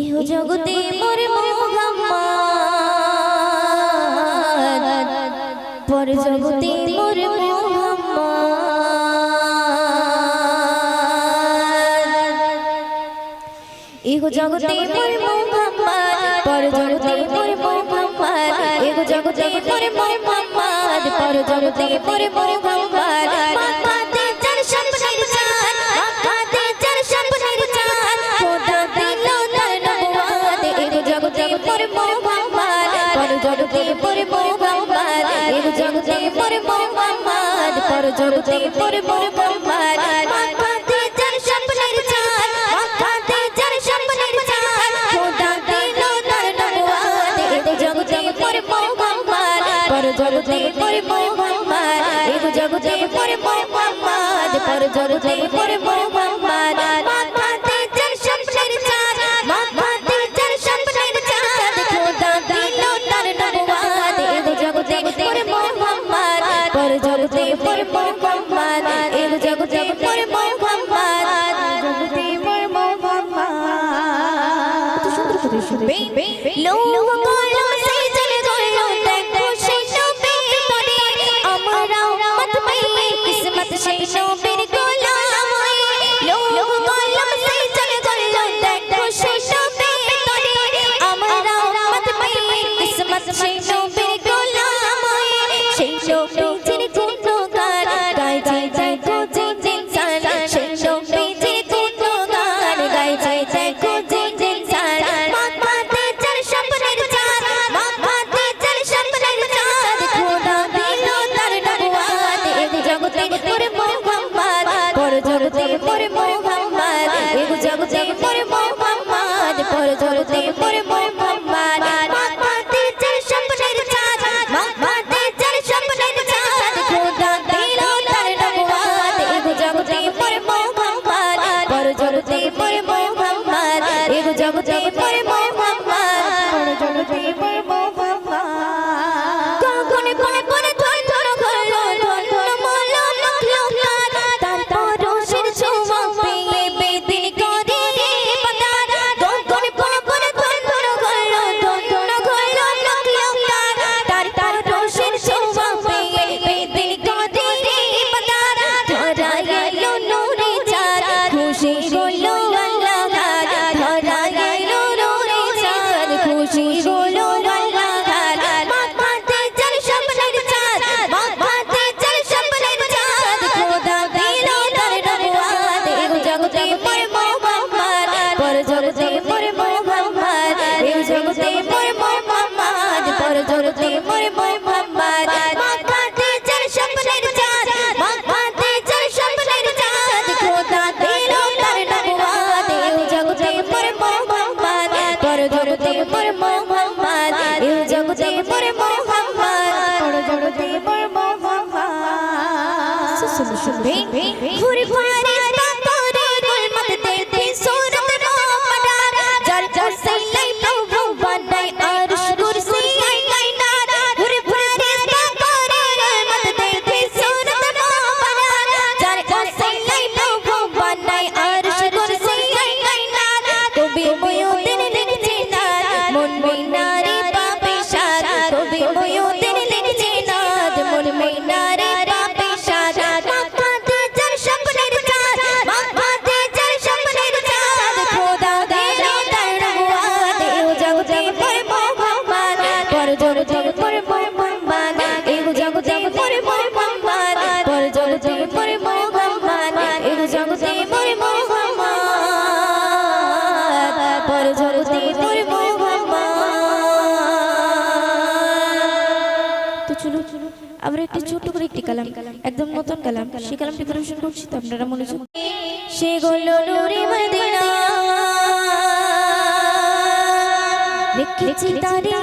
ইহ জগতে মোর মোহাম্মদ। পর জগতে মোর মোহাম্মদ। ইহ জগতে মোর মোহাম্মদ পর জগতে মোর মোহাম্মদ। ইহ জগতে মোর মোহাম্মদ পর জগতে মোর মোহাম্মদ। জগতে পড়ব মোহাম্মদ, এর জগতে পড়ব মোহাম্মদ, পর জগতে পড়ব মোহাম্মদ। মাথাতে যার স্বপ্নের চাঁদ মাথাতে যার স্বপ্নের চাঁদ, খোদা দিল তার নওয়াজ এর জগতে পড়ব মোহাম্মদ, পর জগতে পড়ব মোহাম্মদ, এর জগতে পড়ব মোহাম্মদ, পর জগতে পড়ব মোহাম্মদ। সেই নবীর গোলাম সেই নবীর মতন কালাম সেই কালামটি পরিবেশন করছি তো আপনারা মনে সেগুলো নুরে মদিনা। রেখেছি মদিনা।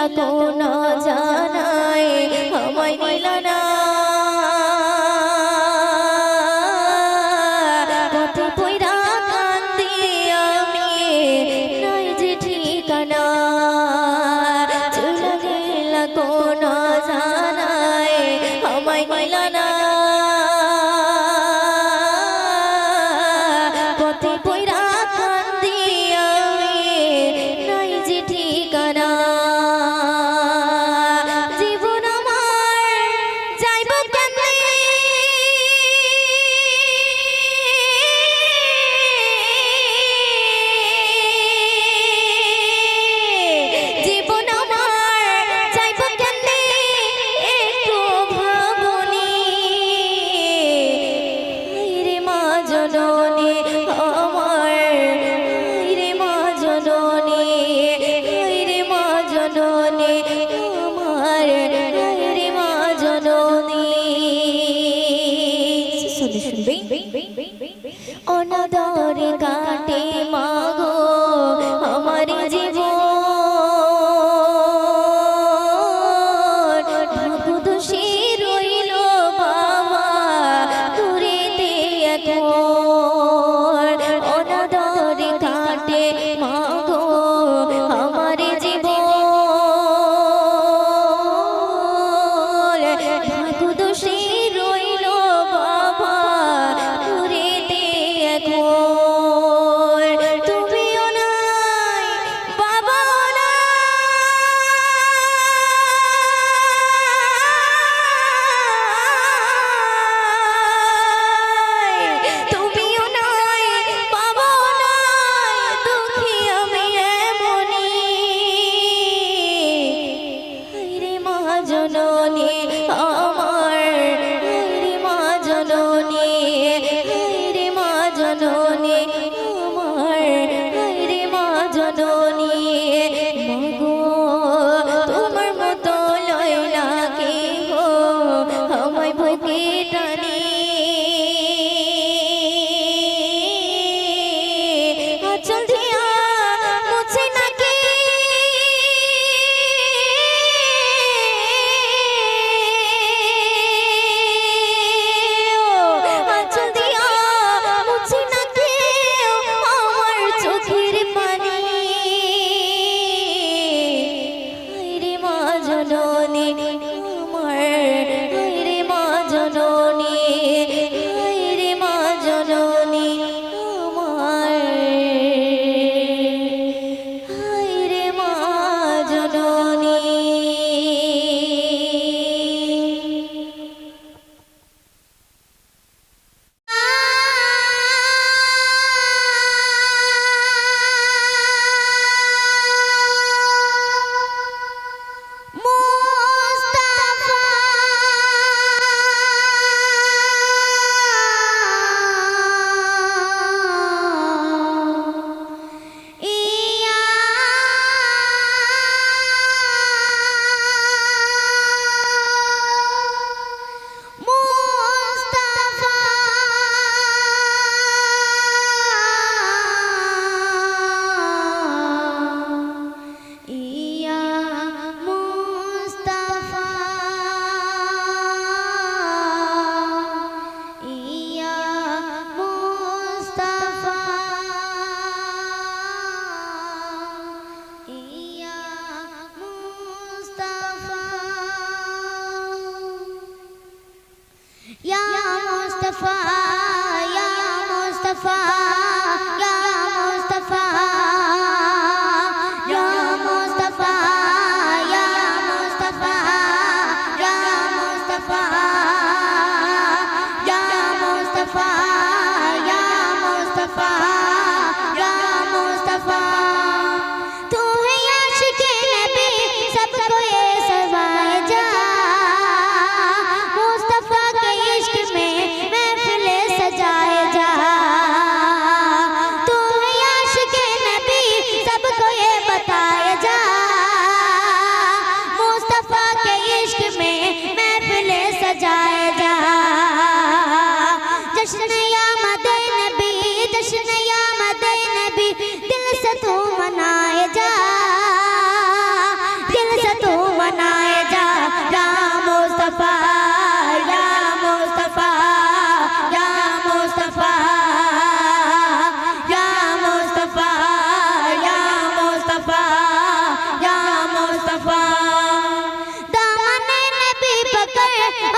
গেলা কোন জানায় আমায় না। জননী আমার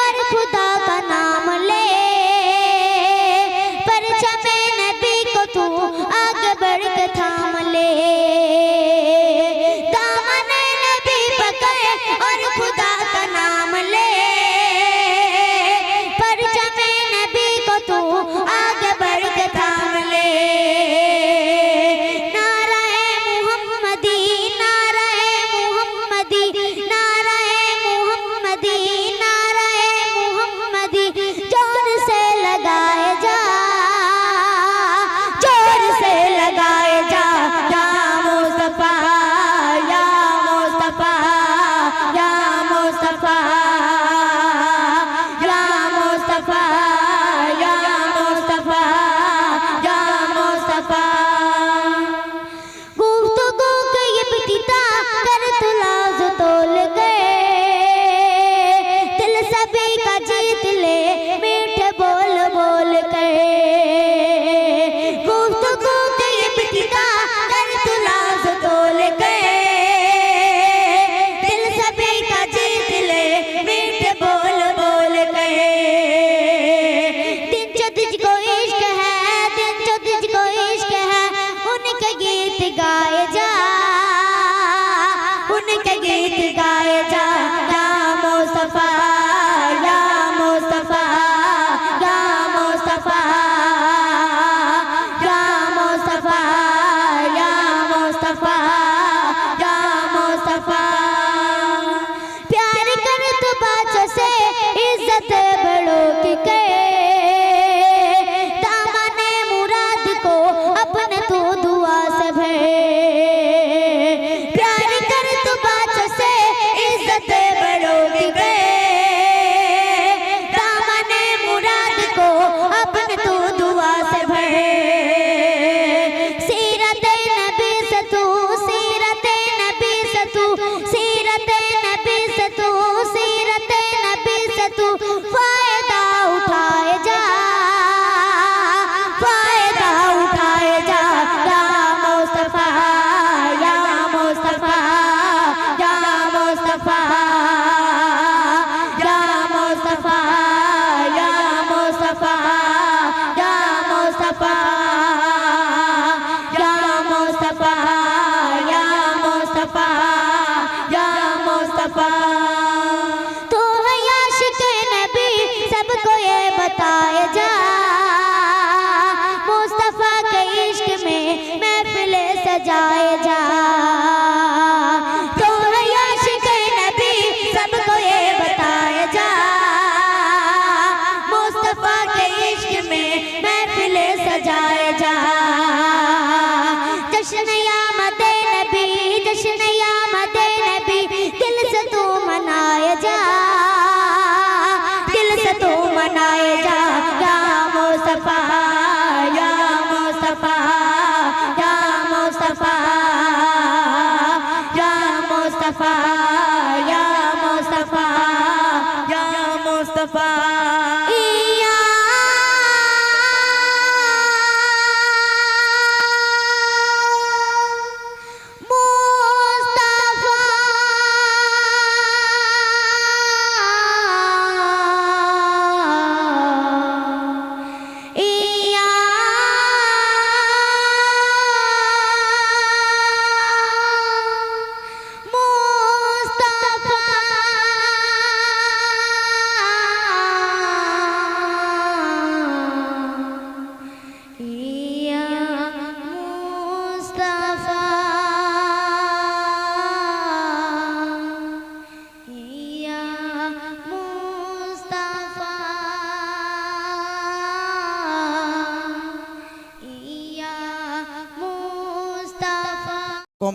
আর খুদা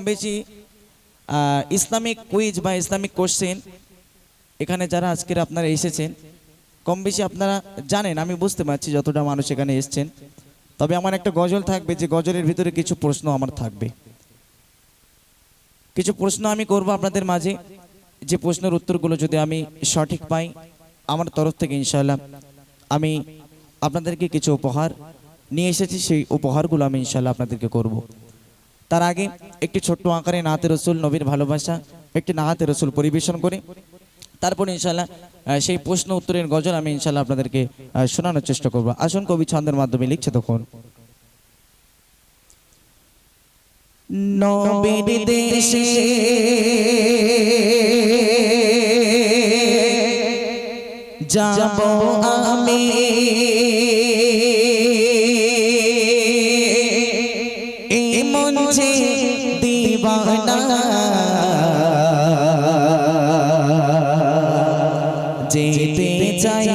বেশি ইসলামিক কুইজ বা ইসলামিক কোশ্চেন এখানে যারা আজকের আপনারা এসেছেন, কম বেশি আপনারা জানেন, আমি বুঝতে পারছি যতটা মানুষ এখানে এসেছেন। তবে আমার একটা গজল থাকবে যে গজলের ভিতরে কিছু প্রশ্ন আমার থাকবে। কিছু প্রশ্ন আমি করব আপনাদের মাঝে, যে প্রশ্নের উত্তরগুলো যদি আমি সঠিক পাই, আমার তরফ থেকে ইনশাল্লাহ আমি আপনাদেরকে কিছু উপহার নিয়ে এসেছি, সেই উপহারগুলো আমি ইনশাল্লাহ আপনাদেরকে করব। তার আগে একটি ছোট্ট আকারে নাহাতে রসুল নবীর ভালোবাসা একটি নাহাতে রসুল পরিবেশন করে। তারপর ইনশাল্লাহ সেই প্রশ্ন উত্তরের গজল আমি ইনশাল্লাহ আপনাদেরকে শোনানোর চেষ্টা করব। আসুন কবি ছন্দের মাধ্যমে লিখছে তখন। নবীর দেশে যাব আমি। দিবানা যেতে চাই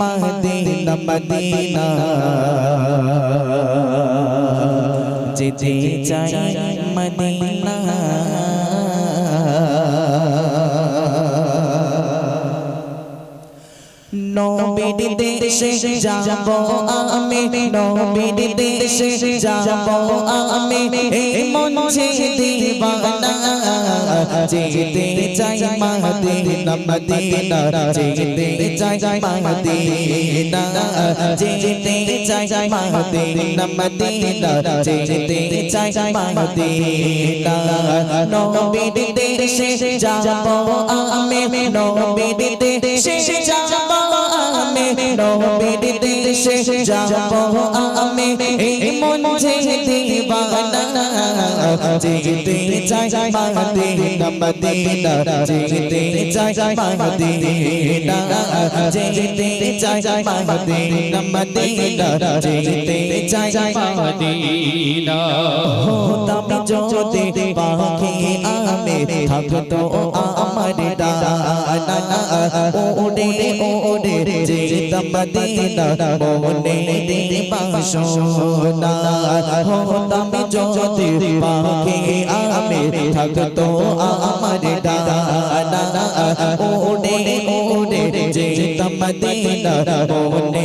মদিনা মদিনা। যেতে চাই মদিনা। নবীর দেশে যাব আমি, নবীর দেশে যাব আমি। এই মঞ্চে দিবানা, যেতে চাই মদিনা মদিনা, যেতে চাই মদিনা, যেতে চাই মদিনা মদিনা, যেতে চাই মদিনা। নবীর দেশে যাব আমি, নবীর দেশে যাব নবীর দেশে যাব আমি এই মঞ্চে দিবানা যেতে চাই মদিনা মদিনা যেতে চাই মদিনা যেতে চাই মদিনা মদিনা যেতে চাই মদিনা হতাম যদি পাখি আমি থাকতো আমার ওড়ে ওড়ে যেতাম মদিনা, মনে বাসনা। হতাম যদি পাখি আমি থাকতো আমার ডানা ওড়ে ওড়ে যেতাম মদিনা, মনে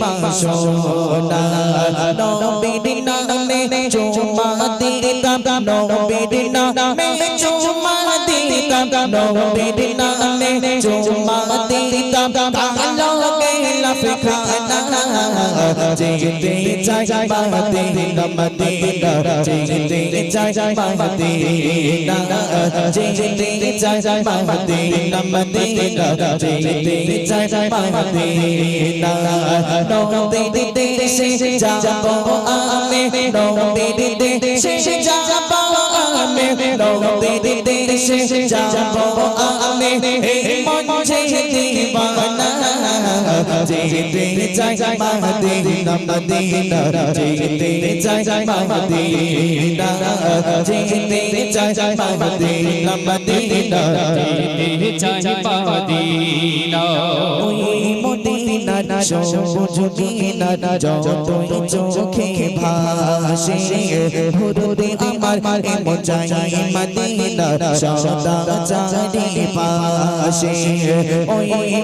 বাসনা। নবীর নামে দিতাম নবীর নামে চুমা দিতাম নবীর নামে চুমা দিতাম ভালো গেলা ফিখানা যেতে চাই মদিনা মদিনা, যেতে চাই মদিনা। যেতে চাই মদিনা মদিনা, যেতে চাই মদিনা। নবীর দেশে যাব আমি, নবীর দেশে যাব আমি, নবীর দেশে যাব আমি। মন ছেড়ে দিবানা যেতে চাই মদিনা মদিনা যেতে চাই মদিনা যেতে চাই মদিনা মদিনা সবুজ দিনা যতই চোখে ভাসে হুরুদে আমার এমন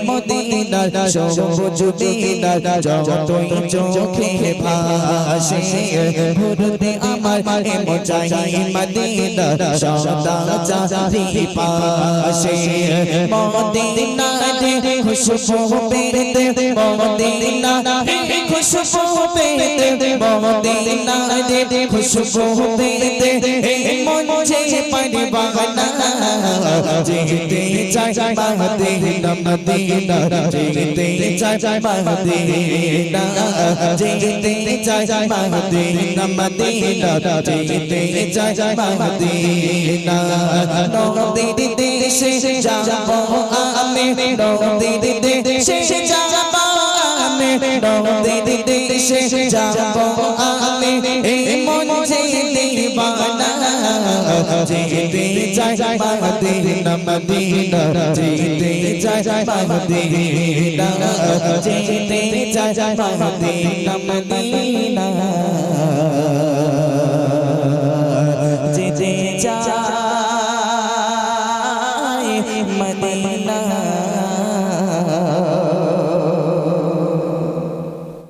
মদিনা সবুজ দিনা যতই চোখে ভাসে হুরুদে আমার এমন চাই মদিনা সদা চারি পাশে। মদিনা খুশবু যেতে চাই মদিনা যেতে চাই মদিনা মদিনা যেতে চাই মদিনা নদীর দেশে যাব আমি নদীর দেশে যাব আমি নদীর দেশে যাব আমি এই মন যেতে মদিনা